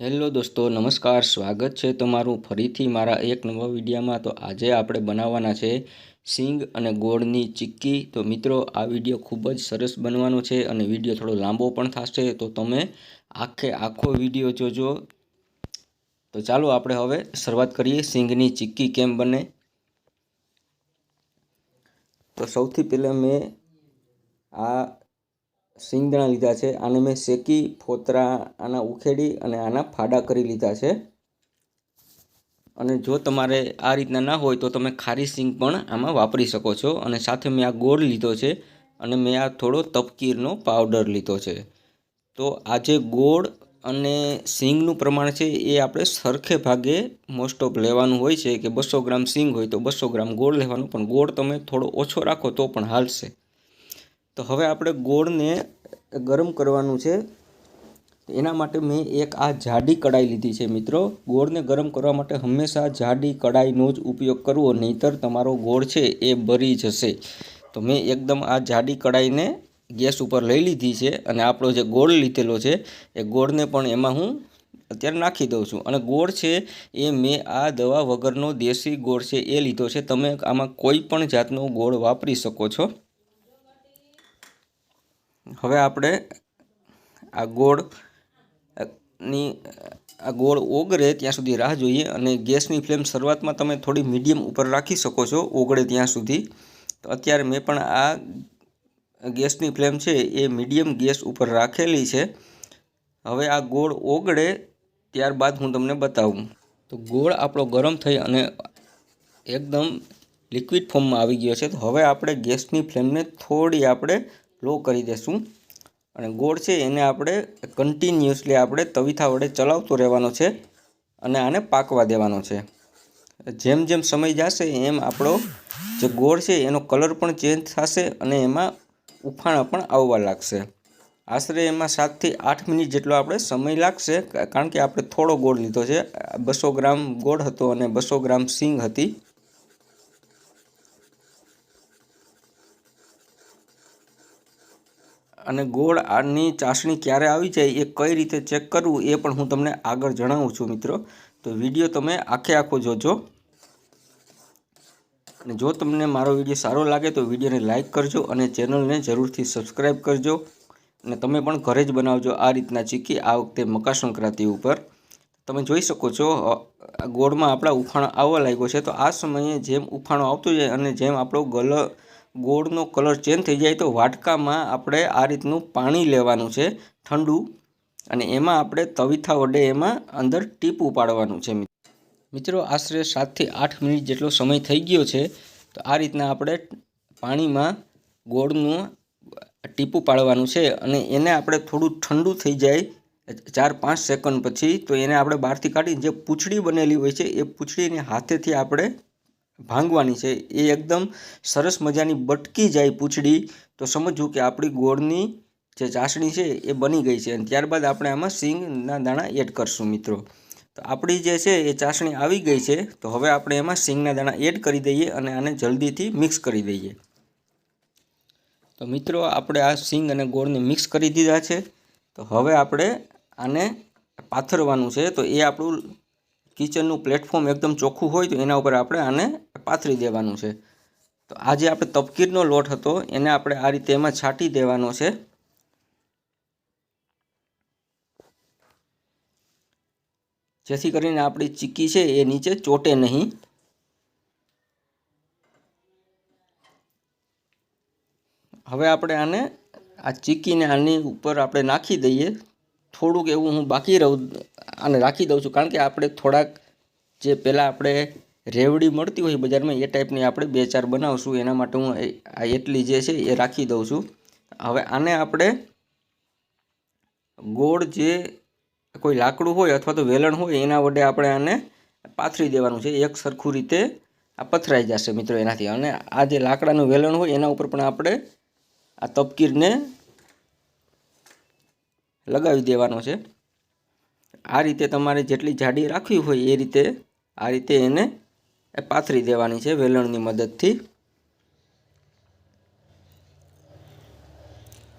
Hello દોસ્તો, નમસ્કાર, સ્વાગત છે તમારું ફરીથી મારા એક નવા વિડીયામાં. તો આજે આપણે બનાવવાના છે સિંગ અને ગોળની ચીક્કી. તો મિત્રો, આ વીડિયો ખૂબ જ સરસ બનવાનો છે અને વીડિયો થોડો લાંબો પણ થશે. તો તમે આખે આખો વીડિયો જોજો. તો ચાલો આપણે હવે શરૂઆત કરીએ સિંગની ચીક્કી કેમ બને. તો સૌથી પહેલાં મેં આ સિંગદાણા લીધા છે. આને મેં શેકી ફોતરા આના ઉખેડી અને આના ફાડા કરી લીધા છે. અને જો તમારે આ રીતના ના હોય તો તમે ખારી સિંગ પણ આમાં વાપરી શકો છો. અને સાથે મેં આ ગોળ લીધો છે અને મેં આ થોડો તપકીરનો પાવડર લીધો છે. તો આ જે ગોળ અને સિંગનું પ્રમાણ છે એ આપણે સરખે ભાગે મોસ્ટ ઓફ લેવાનું હોય છે કે બસો ગ્રામ સિંગ હોય તો બસો ગ્રામ ગોળ લેવાનું. પણ ગોળ તમે થોડો ઓછો રાખો તો પણ હાલશે. તો હવે આપણે ગોળને ગરમ કરવાનું છે. એના માટે મેં એક આ જાડી કડાઈ લીધી છે મિત્રો. ગોળને ગરમ કરવા માટે હંમેશા જાડી કડાઈનો જ ઉપયોગ કરવો, નહીંતર તમારો ગોળ છે એ બરી જશે. તો મેં એકદમ આ જાડી કડાઈને ગેસ ઉપર લઈ લીધી છે અને આપણો જે ગોળ લીધેલો છે, એ ગોળને પણ એમાં હું અત્યારે નાખી દઉં છું. અને ગોળ છે એ મેં આ દવા વગરનો દેશી ગોળ છે એ લીધો છે. તમે આમાં કોઈ પણ જાતનો ગોળ વાપરી શકો છો. હવે આપણે આ ગોળની આ ગોળ ઓગળે ત્યાં સુધી રાહ જોઈએ અને ગેસની ફ્લેમ શરૂઆતમાં તમે થોડી મીડિયમ ઉપર રાખી શકો છો, ઓગળે ત્યાં સુધી. તો અત્યારે મેં પણ આ ગેસની ફ્લેમ છે એ મીડિયમ ગેસ ઉપર રાખેલી છે. હવે આ ગોળ ઓગળે ત્યારબાદ હું તમને બતાવું. તો ગોળ આપણો ગરમ થઈ અને એકદમ લિક્વિડ ફોર્મમાં આવી ગયો છે. તો હવે આપણે ગેસની ફ્લેમને થોડી આપણે લો કરી દઈશું અને ગોળ છે એને આપણે કન્ટિન્યુઅસલી આપણે તવીથા વડે ચલાવતો રહેવાનો છે અને આને પાકવા દેવાનો છે. જેમ જેમ સમય જશે એમ આપણો જે ગોળ છે એનો કલર પણ ચેન્જ થશે અને એમાં ઉફાણા પણ આવવા લાગશે. આશરે એમાં સાતથી આઠ મિનિટ જેટલો આપણે સમય લાગશે કારણ કે આપણે થોડો ગોળ લીધો છે. બસો ગ્રામ ગોળ હતો અને બસો ગ્રામ સિંગ હતી. અને ગોળ આની ચાસણી ક્યારે આવી જાય એ કઈ રીતે ચેક કરવું એ પણ હું તમને આગળ જણાવું છું મિત્રો. તો વીડિયો તમે આખે આખો જોજો. અને જો તમને મારો વીડિયો સારો લાગે તો વિડીયોને લાઇક કરજો અને ચેનલને જરૂરથી સબસ્ક્રાઈબ કરજો. અને તમે પણ ઘરે જ બનાવજો આ રીતના ચીકી આ વખતે મકર સંક્રાંતિ ઉપર. તમે જોઈ શકો છો ગોળમાં આપણા ઉફાણો આવવા લાગ્યો છે. તો આ સમયે જેમ ઉફાણો આવતો જાય અને જેમ આપણો ગલ ગોળનો કલર ચેન્જ થઈ જાય તો વાટકામાં આપણે આ રીતનું પાણી લેવાનું છે ઠંડુ. અને એમાં આપણે તવીથા વડે એમાં અંદર ટીપું પાડવાનું છે મિત્રો, આશરે સાતથી આઠ મિનિટ જેટલો સમય થઈ ગયો છે, તો આ રીતના આપણે પાણીમાં ગોળનું ટીપું પાડવાનું છે અને એને આપણે થોડું ઠંડુ થઈ જાય ચાર પાંચ સેકન્ડ પછી તો એને આપણે બહારથી કાઢી જે પૂંછડી બનેલી હોય છે, એ પૂંછડીને હાથેથી આપણે ભાંગવાની છે. એ એકદમ સરસ મજાની બટકી જાય પૂંછડી. તો સમજવું કે આપણી ગોળની જે ચાસણી છે એ બની ગઈ છે. અને ત્યારબાદ આપણે આમાં સિંગના દાણા એડ કરશું મિત્રો. તો આપણી જે છે એ ચાસણી આવી ગઈ છે. તો હવે આપણે એમાં સિંગના દાણા એડ કરી દઈએ અને આને જલ્દીથી મિક્સ કરી દઈએ. તો મિત્રો, આપણે આ સિંગ અને ગોળને મિક્સ કરી દીધા છે. તો હવે આપણે આને પાથરવાનું છે. તો એ આપણું કિચનનું પ્લેટફોર્મ એકદમ ચોખ્ખું હોય તો એના ઉપર આપણે આને પાથરી દેવાનું છે. તો આ જે આપણે તપકીરનો લોટ હતો, એને આપણે આ રીતે એમાં છાંટી દેવાનો છે. જેથી કરીને આપણી ચીક્કી છે એ નીચે ચોટે નહીં. હવે આપણે આને, આ ચીક્કીને આની ઉપર આપણે નાખી દઈએ. થોડુંક એવું હું બાકી રહું આને રાખી દઉં છું. કારણ કે આપણે થોડાક જે પહેલાં આપણે રેવડી મળતી હોય બજારમાં, એ ટાઈપની આપણે બે ચાર બનાવશું. એના માટે હું આ એટલી જે છે એ રાખી દઉં છું. હવે આને આપણે ગોળ જે કોઈ લાકડું હોય અથવા તો વેલણ હોય, એના વડે આપણે આને પાથરી દેવાનું છે. એક સરખું રીતે આ પથરાઈ જશે મિત્રો એનાથી. અને આ જે લાકડાનું વેલણ હોય, એના ઉપર પણ આપણે આ તપકીરને લગાવી દેવાનો છે. આ રીતે તમારે જેટલી જાડી રાખવી હોય એ રીતે, આ રીતે એને પાથરી દેવાની છે વેલણની મદદથી.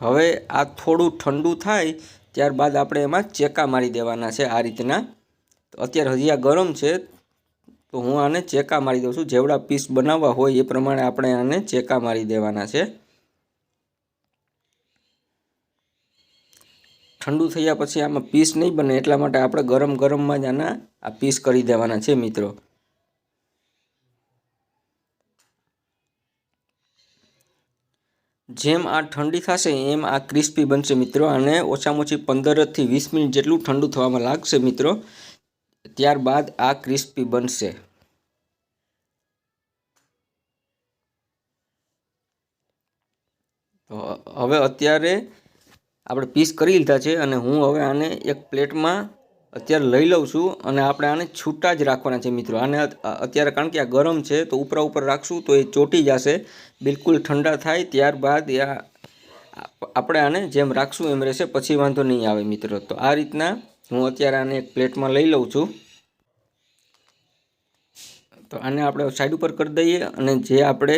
હવે આ થોડું ઠંડુ થાય, ત્યારબાદ આપણે એમાં ચેકા મારી દેવાના છે આ રીતના. તો અત્યારે હજી આ ગરમ છે, તો હું આને ચેકા મારી દઉં છું. જેવડા પીસ બનાવવા હોય એ પ્રમાણે આપણે આને ચેકા મારી દેવાના છે. ઠંડુ થયા પછી આમાં પીસ નહીં બને એટલા માટે આપણે ગરમ ગરમમાં જ આના આ પીસ કરી દેવાના છે મિત્રો. જેમ આ ઠંડી થશે એમ આ ક્રિસ્પી બનશે મિત્રો અને ઓછામાં ઓછી પંદરથી વીસ મિનિટ જેટલું ઠંડુ થવામાં લાગશે મિત્રો. ત્યારબાદ આ ક્રિસ્પી બનશે. તો હવે અત્યારે આપણે પીસ કરી લીધા છે અને હું હવે આને એક પ્લેટમાં અત્યારે લઈ લઉં છું અને આપણે આને છૂટા જ રાખવાના છે મિત્રો. આને અત્યારે કારણ કે આ ગરમ છે તો ઉપરા ઉપર રાખશું તો એ ચોટી જશે, બિલકુલ ઠંડા થાય ત્યારબાદ આપણે આને જેમ રાખશું એમ રહેશે, પછી વાંધો નહીં આવે મિત્રો. તો આ રીતના હું અત્યારે આને એક પ્લેટમાં લઈ લઉં છું. તો આને આપણે સાઈડ ઉપર કરી દઈએ અને જે આપણે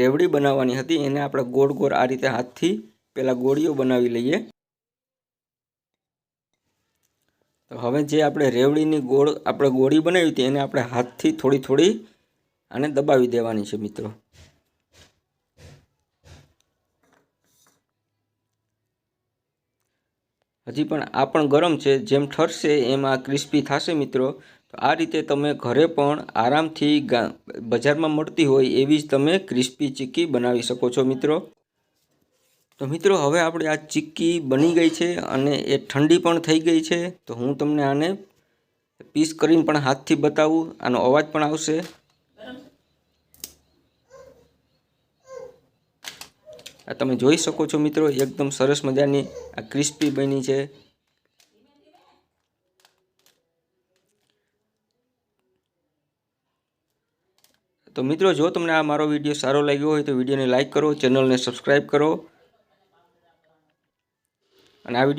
રેવડી બનાવવાની હતી એને આપણે ગોળ ગોળ આ રીતે હાથથી પહેલાં ગોળીઓ બનાવી લઈએ. તો હવે જે આપણે રેવડીની ગોળ, આપણે ગોળી બનાવી હતી એને આપણે હાથથી થોડી થોડી આને દબાવી દેવાની છે મિત્રો. હજી પણ આ પણ ગરમ છે, જેમ ઠરશે એમ આ ક્રિસ્પી થશે મિત્રો. તો આ રીતે તમે ઘરે પણ આરામથી બજારમાં મળતી હોય એવી જ તમે ક્રિસ્પી ચીક્કી બનાવી શકો છો મિત્રો. તો મિત્રો, હવે આપણે આ ચીક્કી બની ગઈ છે અને એ ઠંડી પણ થઈ ગઈ છે. તો હું તમને આને પીસ કરીને પણ હાથથી બતાવું. આનો અવાજ પણ આવશે. આ તમે જોઈ શકો છો મિત્રો, એકદમ સરસ મજાની આ ક્રિસ્પી બની છે. તો મિત્રો, જો તમને આ મારો વીડિયો સારો લાગ્યો હોય તો વિડીયોને લાઇક કરો, ચેનલને સબસ્ક્રાઈબ કરો. અને આ વીડિયો